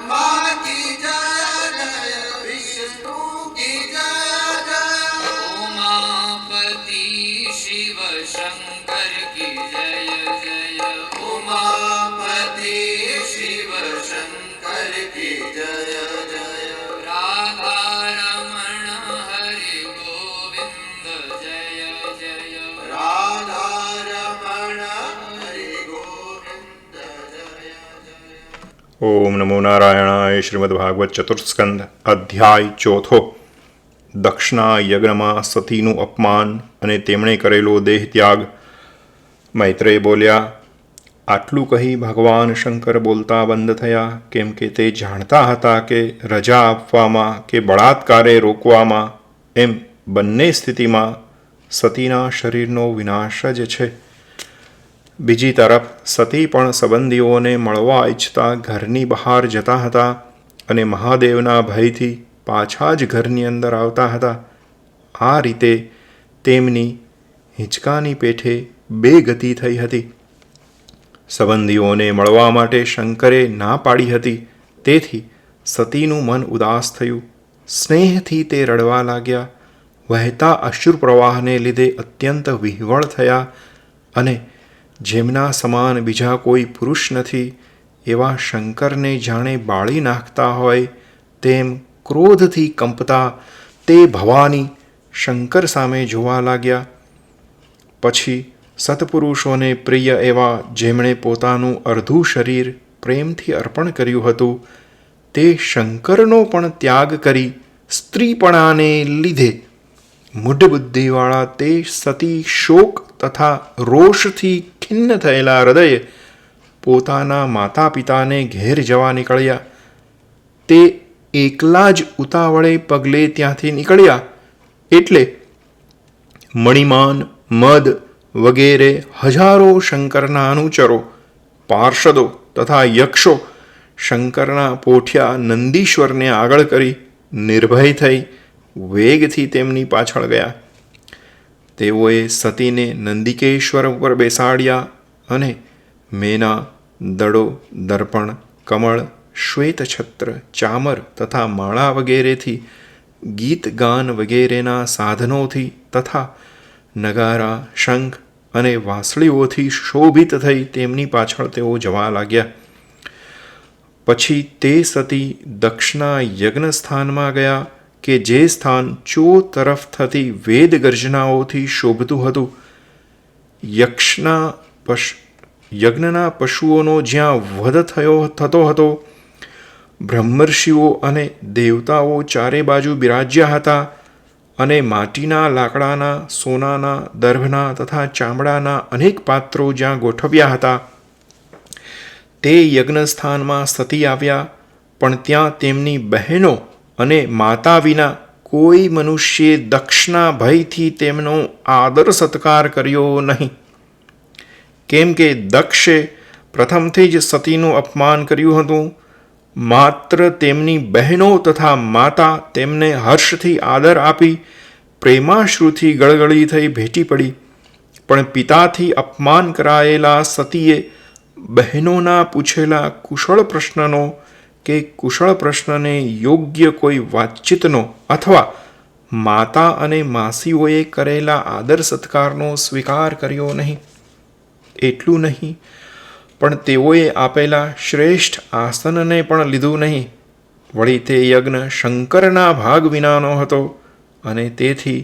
my ઓમ નમો નારાયણાય શ્રીમદ ભાગવત ચતુર્સ્કંદ અધ્યાય ચોથો દક્ષના યજ્ઞમાં સતીનું અપમાન અને તેમણે કરેલો દેહ ત્યાગ મૈત્રેય બોલ્યા, આટલું કહી ભગવાન શંકર બોલતા બંધ થયા, કેમ કે તે જાણતા હતા કે રજા આપવામાં કે બળાત્કારે રોકવામાં, એમ બંને સ્થિતિમાં સતીના શરીરનો વિનાશ જ છે. બીજી તરફ સતી પણ સંબંધીઓને મળવા ઈચ્છતા ઘરની બહાર જતા હતા અને મહાદેવના ભયથી પાછા જ ઘરની અંદર આવતા હતા. આ રીતે તેમની હિંચકાની પેઠે બે ગતિ થઈ હતી. સંબંધીઓને મળવા માટે શંકરે ના પાડી હતી. તેથી સતીનું મન ઉદાસ થયું. સ્નેહથી તે રડવા લાગ્યા. વહેતા અશ્રુ પ્રવાહને લીધે અત્યંત વિહવળ થયા અને જેમના સમાન બીજા કોઈ પુરુષ નથી, એવા શંકરને જાણે બાળી નાખતા હોય, તેમ ક્રોધથી કંપતા તે ભવાની શંકર સામે જોવા લાગ્યા. પછી સત્પુરુષોને પ્રિય એવા જેમણે પોતાનું અર્ધું શરીર પ્રેમથી અર્પણ કર્યું હતું, તે શંકરનો પણ ત્યાગ કરી સ્ત્રીપણાને લીધે. મૂઢ બુદ્ધિવાળા તે સતી શોક તથા રોષથી ખિન્ન થયેલા હૃદયે પોતાના માતા પિતાને ઘેર જવા નીકળ્યા તે એકલા જ ઉતાવળે પગલે ત્યાંથી નીકળ્યા એટલે મણિમાન મદ વગેરે હજારો શંકરના અનુચરો પાર્ષદો તથા યક્ષો શંકરના પોઠિયા નંદીશ્વરને આગળ કરી નિર્ભય થઈ વેગથી તેમની પાછળ ગયા તેઓએ સતીને નંદિકેશ્વર ઉપર બેસાડ્યા અને મેના, દડો, દર્પણ, કમળ, શ્વેતછત્ર, ચામર તથા માળા વગેરેથી ગીત ગાન વગેરેના સાધનોથી તથા નગારા, શંખ અને વાંસળીઓથી શોભિત થઈ તેમની પાછળ તેઓ જવા લાગ્યા. પછી તે સતી દક્ષના યજ્ઞ સ્થાનમાં ગયા કે જે સ્થાન ચો તરફ થતી વેદ ગર્જનાઓથી શોભતું હતું. યક્ષના પશ, યજ્ઞના પશુઓનો જ્યાં વધ થયો થતો હતો, બ્રહ્મર્ષિઓ અને દેવતાઓ ચારે બાજુ બિરાજ્યા હતા અને માટીના લાકડાના, સોનાના, દર્ભના તથા ચામડાના અનેક પાત્રો જ્યાં ગોઠવ્યા હતા. તે યજ્ઞસ્થાનમાં સતી આવ્યા, પણ ત્યાં તેમની બહેનો અને માતા વિના કોઈ મનુષ્યે દક્ષના ભયથી તેમનો આદર સત્કાર કર્યો નહીં. કેમ કે દક્ષે પ્રથમથી જ સતીનું અપમાન કર્યું હતું. માત્ર તેમની બહેનો તથા માતા તેમને હર્ષથી આદર આપી, પ્રેમાશ્રુથી ગળગળી થઈ ભેટી પડી. પણ પિતાથી અપમાન કરાયેલા સતીએ બહેનોના પૂછેલા કુશળ પ્રશ્નનો કે કુશળ પ્રશ્નને યોગ્ય કોઈ વાતચીતનો અથવા માતા અને માસીઓએ કરેલા આદર સત્કારનો સ્વીકાર કર્યો નહીં. એટલું નહીં, પણ તેઓએ આપેલા શ્રેષ્ઠ આસનને પણ લીધું નહીં. વળી તે યજ્ઞ શંકરના ભાગ વિનાનો હતો અને તેથી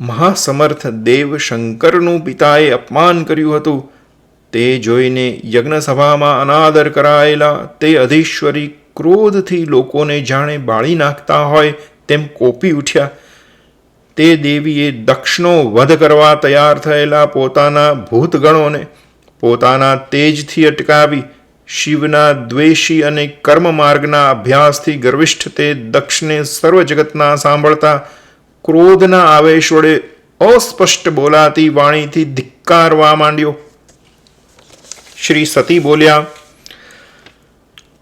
મહાસમર્થ દેવ શંકરનું પિતાએ અપમાન કર્યું હતું. તે જોઈને યજ્ઞસભામાં અનાદર કરાયેલા તે અધીશ્વરી ક્રોધથી લોકોને જાણે બાળી નાખતા હોય તેમ કોપી ઉઠ્યા. તે દેવીએ દક્ષનો વધ કરવા તૈયાર થયેલા પોતાના ભૂતગણોને પોતાના તેજથી અટકાવી શિવના દ્વેષી અને કર્મ માર્ગના અભ્યાસથી ગર્વિષ્ઠ તે દક્ષને સર્વ જગતના સાંભળતા ક્રોધના આવેશ વડે અસ્પષ્ટ બોલાતી વાણીથી ધિક્કારવા માંડ્યો. શ્રી સતી બોલ્યા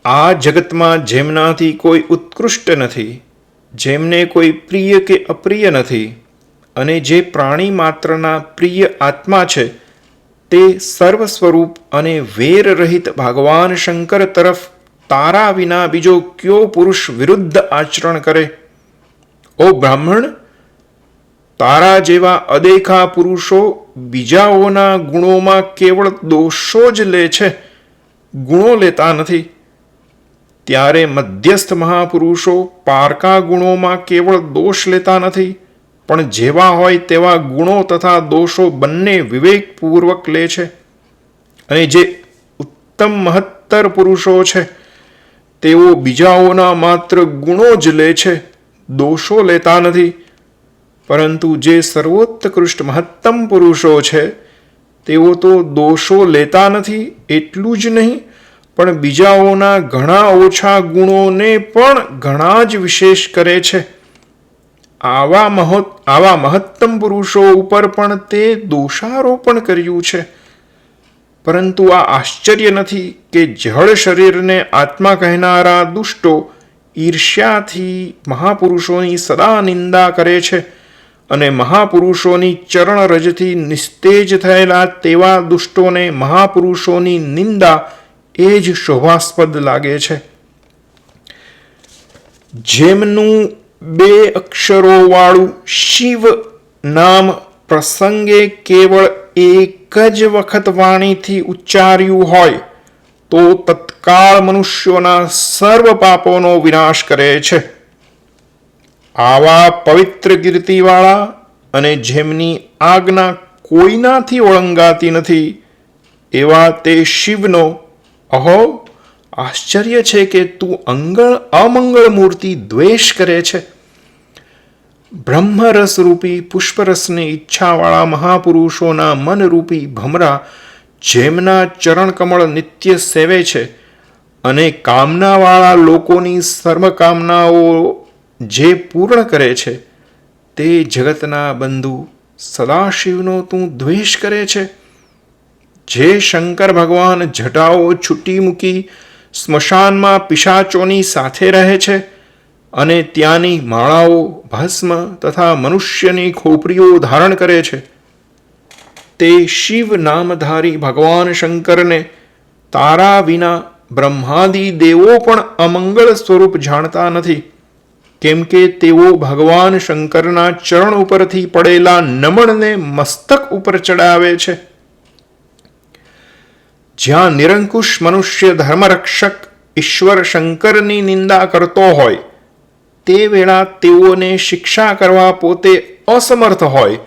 આ જગતમાં જેમનાથી કોઈ ઉત્કૃષ્ટ નથી, જેમને કોઈ પ્રિય કે અપ્રિય નથી, અને જે પ્રાણી માત્રના પ્રિય આત્મા છે, તે સર્વ સ્વરૂપ અને વેર રહિત ભગવાન શંકર તરફ તારા વિના બીજો કયો પુરુષ વિરુદ્ધ આચરણ કરે? ઓ બ્રાહ્મણ, તારા જેવા અદેખા પુરુષો બીજાઓના ગુણોમાં કેવળ દોષો જ લે છે, ગુણો લેતા નથી. ત્યારે મધ્યસ્થ મહાપુરુષો પારકા ગુણોમાં કેવળ દોષ લેતા નથી, પણ જેવા હોય તેવા ગુણો તથા દોષો બંને વિવેકપૂર્વક લે છે. અને જે ઉત્તમ મહત્તર પુરુષો છે, તેઓ બીજાઓના માત્ર ગુણો જ લે છે, દોષો લેતા નથી. પરંતુ જે સર્વોત્કૃષ્ટ મહત્તમ પુરુષો છે, તેઓ તો દોષો લેતા નથી એટલું જ નહીં પણ બીજાઓના ઘણા ઓછા ગુણોને પણ ઘણા જ વિશેષ કરે છે. આવા મહત, આવા મહત્તમ પુરુષો ઉપર પણ તે દોષારોપણ કર્યું છે. પરંતુ આ આશ્ચર્ય નથી કે જળ શરીરને આત્મા કહેનારા દુષ્ટો ઈર્ષ્યાથી મહાપુરુષોની સદા નિંદા કરે છે અને મહાપુરુષોની ચરણ રજથી નિસ્તેજ થયેલા તેવા દુષ્ટોને મહાપુરુષોની નિંદા એ જ શોભાસ્પદ લાગે છે. જેમનું બે અક્ષરોવાળું શિવ નામ પ્રસંગે કેવળ એક જ વખત વાણીથી ઉચ્ચાર્યું હોય, તો તત્કાળ મનુષ્યોના સર્વ પાપોનો વિનાશ કરે છે. આવા પવિત્ર કીર્તિવાળા અને જેમની આજ્ઞા કોઈનાથી ઓળંગાતી નથી, એવા તે શિવનો અહો, આશ્ચર્ય છે કે તું અંગળ અમંગળ મૂર્તિ દ્વેષ કરે છે. બ્રહ્મરસ રૂપી પુષ્પરસની ઈચ્છાવાળા મહાપુરુષોના મનરૂપી ભમરા જેમના ચરણકમળ નિત્ય સેવે છે અને કામનાવાળા લોકોની સર્વકામનાઓ જે પૂર્ણ કરે છે, તે જગતના બંધુ સદાશિવનો તું દ્વેષ કરે છે. જે શંકર ભગવાન જટાઓ છૂટી મૂકી સ્મશાનમાં પિશાચોની સાથે રહે છે અને ત્યાંની માળાઓ ભસ્મ તથા મનુષ્યની ખોપરીઓ ધારણ કરે છે. તે શિવ નામધારી ભગવાન શંકરને તારા વિના બ્રહ્માદિ દેવો પણ અમંગળ સ્વરૂપ જાણતા નથી. કેમ કે તેઓ ભગવાન શંકરના ચરણ ઉપરથી પડેલા નમણને મસ્તક ઉપર ચડાવે છે. જ્યાં નિરંકુશ મનુષ્ય ધર્મરક્ષક ઈશ્વર શંકરની નિંદા કરતો હોય, તે વેળા તેઓને શિક્ષા કરવા પોતે અસમર્થ હોય,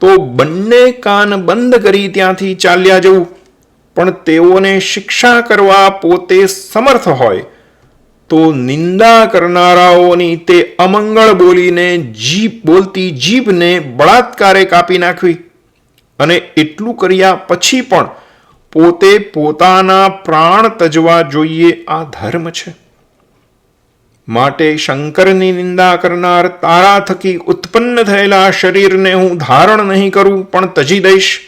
તો બંને કાન બંધ કરી ત્યાંથી ચાલ્યા જવું. પણ તેઓને શિક્ષા કરવા પોતે સમર્થ હોય, તો નિંદા કરનારાઓની તે અમંગળ બોલીને જીભ, બોલતી જીભને બળાત્કારે કાપી નાખવી. અને એટલું કર્યા પછી પણ પોતે પોતાના પ્રાણ તજવા જોઈએ આ ધર્મ છે. માટે શંકરની નિંદા કરનાર તારા થકી ઉત્પન્ન થયેલા શરીરને હું ધારણ નહીં કરું, પણ તજી દઈશ.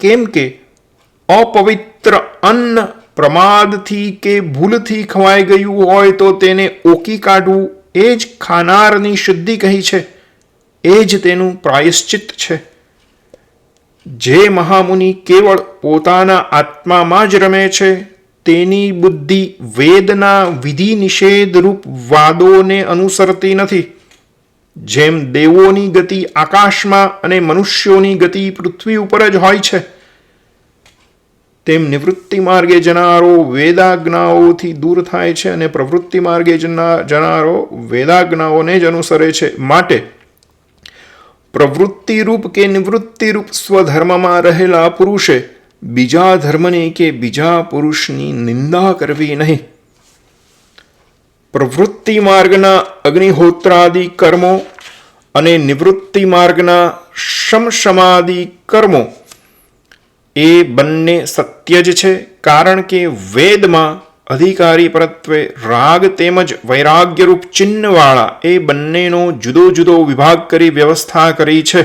કેમ કે અપવિત્ર અન્ન પ્રમાદથી કે ભૂલથી ખવાઈ ગયું હોય તો તેને ઓકી કાઢવું એ જ ખાનારની શુદ્ધિ કહી છે. એ જ તેનું પ્રાયશ્ચિત છે. જે મહામુનિ કેવળ પોતાના આત્મામાં જ રમે છે, તેની બુદ્ધિ વેદના વિધિ નિષેધરૂપ વાદોને અનુસરતી નથી. જેમ દેવોની ગતિ આકાશમાં અને મનુષ્યોની ગતિ પૃથ્વી ઉપર જ હોય છે, તેમ નિવૃત્તિ માર્ગે જનારો વેદાજ્ઞાઓથી દૂર થાય છે અને પ્રવૃત્તિ માર્ગે જનારો વેદાજ્ઞાઓને જ અનુસરે છે. માટે પ્રવૃત્તિરૂપ કે નિવૃત્તિરૂપ સ્વધર્મમાં રહેલા પુરુષે બીજા ધર્મની કે બીજા પુરુષની નિંદા કરવી નહીં. પ્રવૃત્તિ માર્ગના અગ્નિહોત્રાદિ કર્મો અને નિવૃત્તિ માર્ગના શમશમાદિ કર્મો એ બંને સત્ય જ છે કારણ કે વેદમાં અધિકારી પરત્વે રાગ તેમજ વૈરાગ્યરૂપ ચિહ્નવાળા એ બંનેનો જુદો જુદો વિભાગ કરી વ્યવસ્થા કરી છે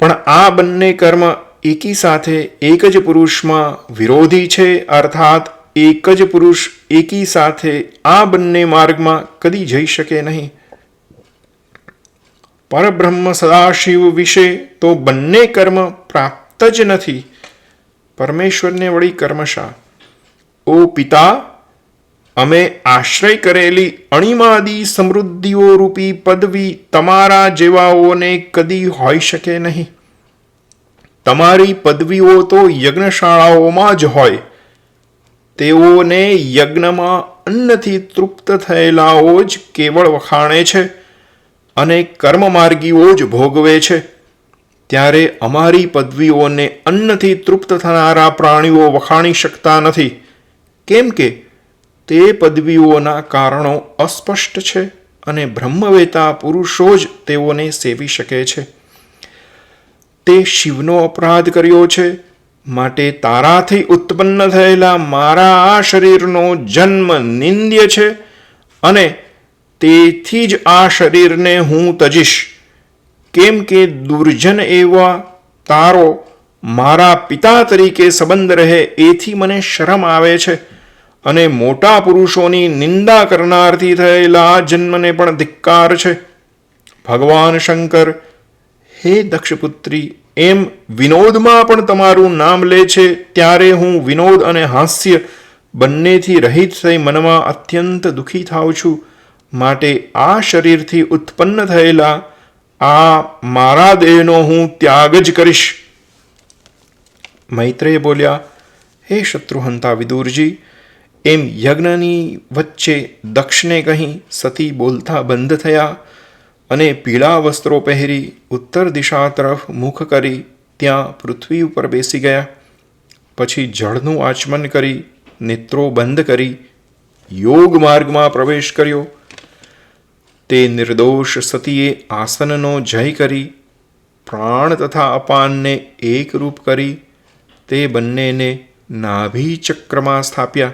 પણ આ બંને કર્મ એકી સાથે એક જ પુરુષમાં વિરોધી છે અર્થાત એક જ પુરુષ એકી સાથે આ બંને માર્ગમાં કદી જઈ શકે નહીં પરબ્રહ્મ સદાશિવ વિશે તો બંને કર્મ પ્રાપ્ત જ નથી પરમેશ્વરને વળી કર્મશા ઓ પિતા, અમે આશ્રય કરેલી અણિમાદી સમૃદ્ધિઓ રૂપી પદવી તમારા જેવાઓને કદી હોઈ શકે નહીં. તમારી પદવીઓ તો યજ્ઞશાળાઓમાં જ હોય. તેઓને યજ્ઞમાં અન્નથી તૃપ્ત થયેલાઓ જ કેવળ વખાણે છે અને કર્મમાર્ગીઓ જ ભોગવે છે. ત્યારે અમારી પદવીઓને અન્નથી તૃપ્ત થનારા પ્રાણીઓ વખાણી શકતા નથી. કેમ કે તે પદવીઓના કારણો અસ્પષ્ટ છે અને બ્રહ્મવેતા પુરુષો જ તેઓને સેવી શકે છે. તે શિવનો અપરાધ કર્યો છે. માટે તારાથી ઉત્પન્ન થયેલા મારા આ શરીરનો જન્મ નિંદ્ય છે અને તેથી જ આ શરીરને હું તજીશ. કેમ કે દુર્જન એવા તારો મારા પિતા તરીકે સંબંધ રહે એથી મને શરમ આવે છે. અને મોટા પુરુષોની નિંદા કરનારથી થયેલા જન્મને પણ ધિક્કાર છે. ભગવાન શંકર, હે દક્ષપુત્રી, એમ વિનોદમાં પણ તમારું નામ લે છે, ત્યારે હું વિનોદ અને હાસ્ય બંનેથી રહિત થઈ મનમાં અત્યંત દુઃખી થાઉં છું. માટે આ શરીરથી ઉત્પન્ન થયેલા આ મારા દેહનો હું ત્યાગ જ કરીશ. મૈત્રેય બોલ્યા, હે શત્રુહંતા વિદુરજી એમ યજ્ઞની વચ્ચે દક્ષને કહી સતી બોલતા બંધ થયા અને પીળા વસ્ત્રો પહેરી ઉત્તર દિશા તરફ મુખ કરી ત્યાં પૃથ્વી ઉપર બેસી ગયા. પછી જળનું આચમન કરી, નેત્રો બંધ કરી, યોગ માર્ગમાં પ્રવેશ કર્યો. તે નિર્દોષ સતીએ આસનનો જય કરી, પ્રાણ તથા અપાનને એકરૂપ કરી, તે બંનેને નાભી ચક્રમાં સ્થાપ્યા.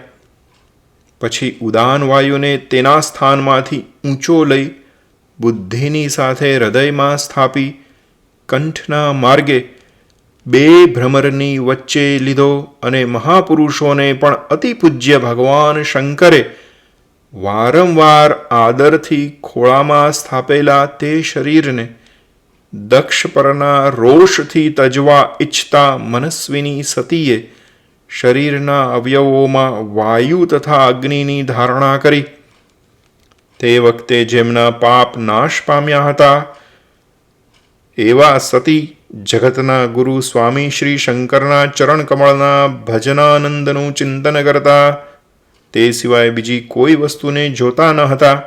પછી ઉદાન વાયુને તેના સ્થાનમાંથી ઊંચો લઈ બુદ્ધિની સાથે હૃદયમાં સ્થાપી કંઠના માર્ગે બે ભ્રમરની વચ્ચે લીધો અને મહાપુરુષોને પણ અતિ પૂજ્ય ભગવાન શંકરે વારંવાર આદરથી ખોળામાં સ્થાપેલા તે શરીરને દક્ષ પરના રોષથી તજવા ઈચ્છતા મનસ્વીની સતીએ શરીરના અવયવોમાં વાયુ તથા અગ્નિની ધારણા કરી. તે વખતે જેમના પાપ નાશ પામ્યા હતા, એવા સતી જગતના ગુરુ સ્વામી શ્રી શંકરના ચરણ કમળના ભજનાનંદનું ચિંતન કરતા, તે સિવાય બીજી કોઈ વસ્તુને જોતા ન હતા.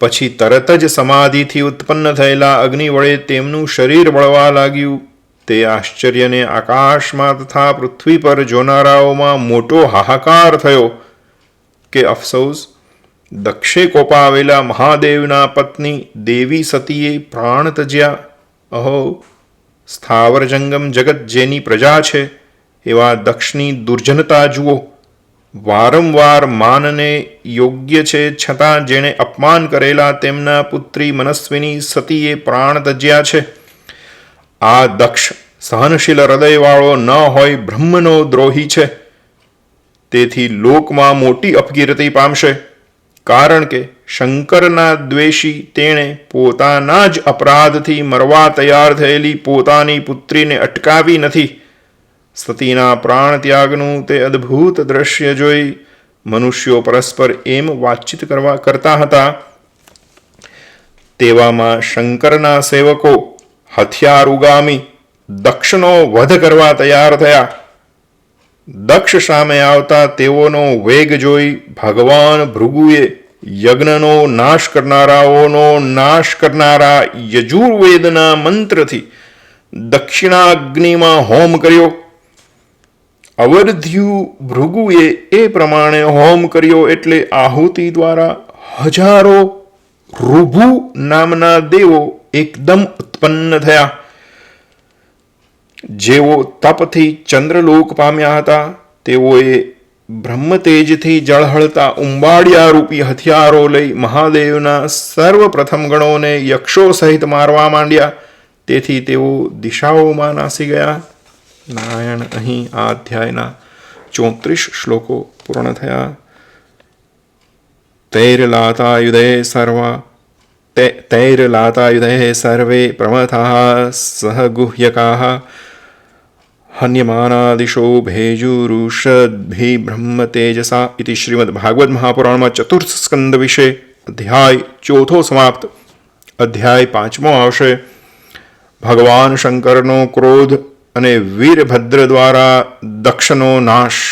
પછી તરત જ સમાધિથી ઉત્પન્ન થયેલા અગ્નિ વડે તેમનું શરીર બળવા લાગ્યું. તે આશ્ચર્યને આકાશમાં તથા પૃથ્વી પર જોનારાઓમાં મોટો હાહાકાર થયો કે અફસોસ, દક્ષે કોપાવેલા મહાદેવના પત્ની દેવી સતીએ પ્રાણ તજ્યા અહો, સ્થાવર જંગમ જગત જેની પ્રજા છે, એવા દક્ષની દુર્જનતા જુઓ. વારંવાર માનને યોગ્ય છે છતાં જેણે અપમાન કરેલા તેમના પુત્રી મનસ્વીની સતીએ પ્રાણ તજ્યા છે. આ દક્ષ સહનશીલ હૃદયવાળો ન હોય બ્રહ્મનો દ્રોહી છે. તેથી લોકમાં મોટી અપકીર્તિ પામશે. કારણ કે શંકરના દ્વેષી તેણે પોતાના જ અપરાધથી મરવા તૈયાર થયેલી પોતાની પુત્રીને અટકાવી નથી. સતીના પ્રાણ ત્યાગનું તે અદ્ભુત દ્રશ્ય જોઈ મનુષ્યો પરસ્પર એમ વાતચીત કરવા કરતા હતા. તેવામાં શંકરના સેવકો હથિયાર ઉગામી દક્ષનો વધ કરવા તૈયાર થયા. દક્ષ સામે આવતા તેઓનો વેગ જોઈ ભગવાન ભૃગુએ યજ્ઞનો નાશ કરનારાઓનો નાશ કરનારા યજુર્વેદના મંત્રથી દક્ષિણાગ્નિમાં હોમ કર્યો. અવર્ધ્યુ ભૃગુએ એ પ્રમાણે હોમ કર્યો એટલે આહુતિ દ્વારા હજારો ઋભુ નામના દેવો એકદમ ઉત્પન્ન થયા. જેઓ તપથી ચંદ્રલોક પામ્યા હતા, તેઓએ બ્રહ્મતેજથી જળહળતા ઉંબાડિયા રૂપી હથિયારો લઈ મહાદેવના સર્વપ્રથમ ગણોને યક્ષો સહિત મારવા માંડ્યા. તેથી તેઓ દિશાઓમાં નાસી ગયા. નારાયણ અહીં આ અધ્યાયના ચોત્રીસ શ્લોકો પૂર્ણ થયા. તૈરલાતાયુધે સર્વા તૈરલાતાયુધે સર્વે પ્રમથાः સહગુહ્યકાः હન્યમાનાદિશો ભેજુરુષદ્ભિ બ્રહ્મ તેજસા ઇતિ શ્રીમદ ભાગવત મહાપુરાણમાં ચતુર્થ સ્કંદ વિશે અધ્યાય ચોથો સમાપ્ત અધ્યાય પાંચમો આવશે ભગવાન શંકરનો ક્રોધ અને વીરભદ્ર દ્વારા દક્ષનો નાશ